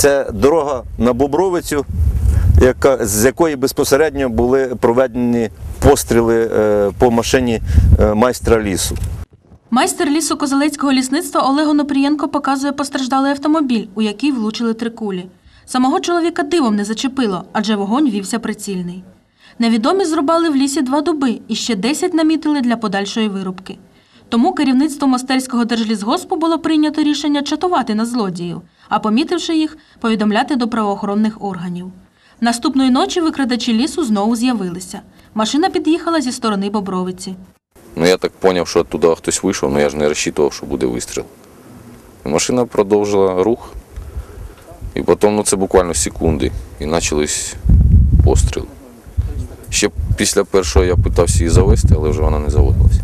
Це дорога на Бобровицю, яка, з якої безпосередньо були проведені постріли е, по машині е, майстра лісу. Майстер лісу Козелецького лісництва Олег Онопрієнко показує постраждалий автомобіль, у який влучили три кулі. Самого чоловіка дивом не зачепило, адже вогонь вівся прицільний. Невідомі зрубали в лісі два дуби і ще 10 намітили для подальшої вирубки. Тому керівництво Мостерського держлісгоспу було прийнято рішення чатувати на злодіїв, а помітивши їх, повідомляти до правоохоронних органів. Наступної ночі викрадачі лісу знову з'явилися. Машина під'їхала зі сторони Бобровиці. Ну я так зрозумів, що туди хтось вийшов, але я ж не розчитував, що буде вистріл. Машина продовжила рух. І потім, ну це буквально секунди, і почались постріли. Ще після першого я питався її завести, але вже вона не заводилася.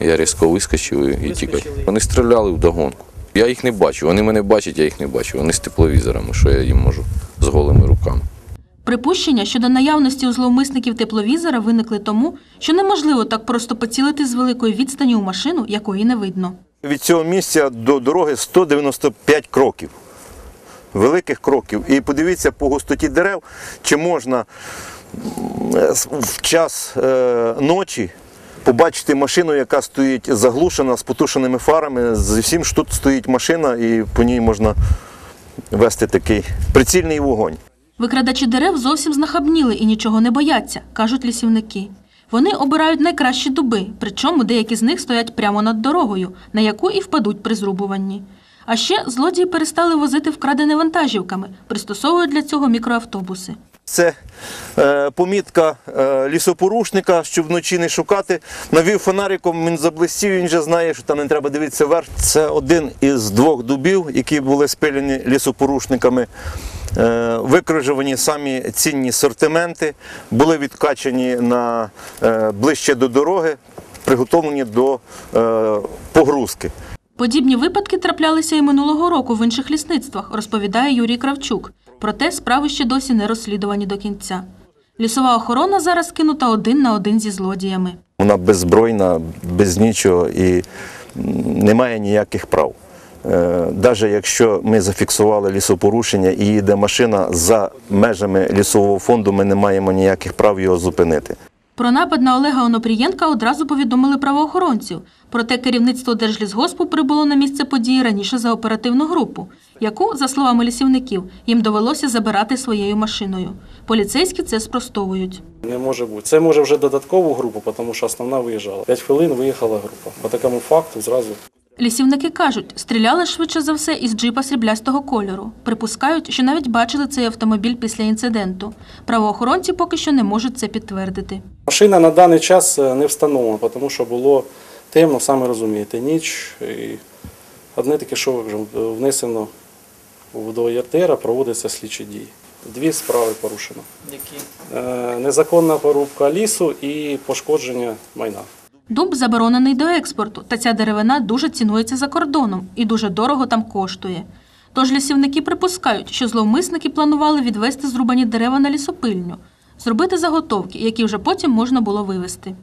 Я різко вискочив і, тікав. Вони стріляли в догонку. Я їх не бачу, вони мене бачать, я їх не бачу. Вони з тепловізорами, що я їм можу з голими руками. Припущення щодо наявності у зловмисників тепловізора виникли тому, що неможливо так просто поцілити з великої відстані у машину, якої не видно. Від цього місця до дороги 195 кроків. Великих кроків. І подивіться по густоті дерев, чи можна в час е, ночі побачити машину, яка стоїть заглушена з потушеними фарами. З всім, що тут стоїть машина, і по ній можна вести такий прицільний вогонь. Викрадачі дерев зовсім знахабніли і нічого не бояться, кажуть лісівники. Вони обирають найкращі дуби, причому деякі з них стоять прямо над дорогою, на яку і впадуть при зрубуванні. А ще злодії перестали возити вкрадене вантажівками, пристосовують для цього мікроавтобуси. Це е, помітка е, лісопорушника, щоб вночі не шукати. Навів фонариком, він заблистів, він вже знає, що там не треба дивитися вверх. Це один із двох дубів, які були спилені лісопорушниками. Е, самі цінні сортименти, були відкачані на, е, ближче до дороги, приготовлені до погрузки. Подібні випадки траплялися і минулого року в інших лісництвах, розповідає Юрій Кравчук. Проте справи ще досі не розслідувані до кінця. Лісова охорона зараз кинута один на один зі злодіями. Вона беззбройна, без нічого і не має ніяких прав. Навіть якщо ми зафіксували лісопорушення і їде машина за межами лісового фонду, ми не маємо ніяких прав його зупинити. Про напад на Олега Онопрієнка одразу повідомили правоохоронців. Проте керівництво Держлісгоспу прибуло на місце події раніше за оперативну групу, яку, за словами лісівників, їм довелося забирати своєю машиною. Поліцейські це спростовують. Не може бути. Це може вже додаткову групу, тому що основна виїжджала. П'ять хвилин виїхала група. По такому факту зразу Лісівники кажуть, стріляли швидше за все із джипа сріблястого кольору. Припускають, що навіть бачили цей автомобіль після інциденту. Правоохоронці поки що не можуть це підтвердити. машина на даний час е, не встановлена, тому що було темно, саме розумієте, ніч. І одне таке, що вже внесено в до ЄРТР, проводяться слідчі дії. Дві справи порушено. Які? Е, Незаконна порубка лісу і пошкодження майна. Дуб заборонений до експорту, та ця деревина дуже цінується за кордоном і дуже дорого там коштує. Тож лісівники припускають, що зловмисники планували відвести зрубані дерева на лісопильню, зробити заготовки, які вже потім можна було вивезти.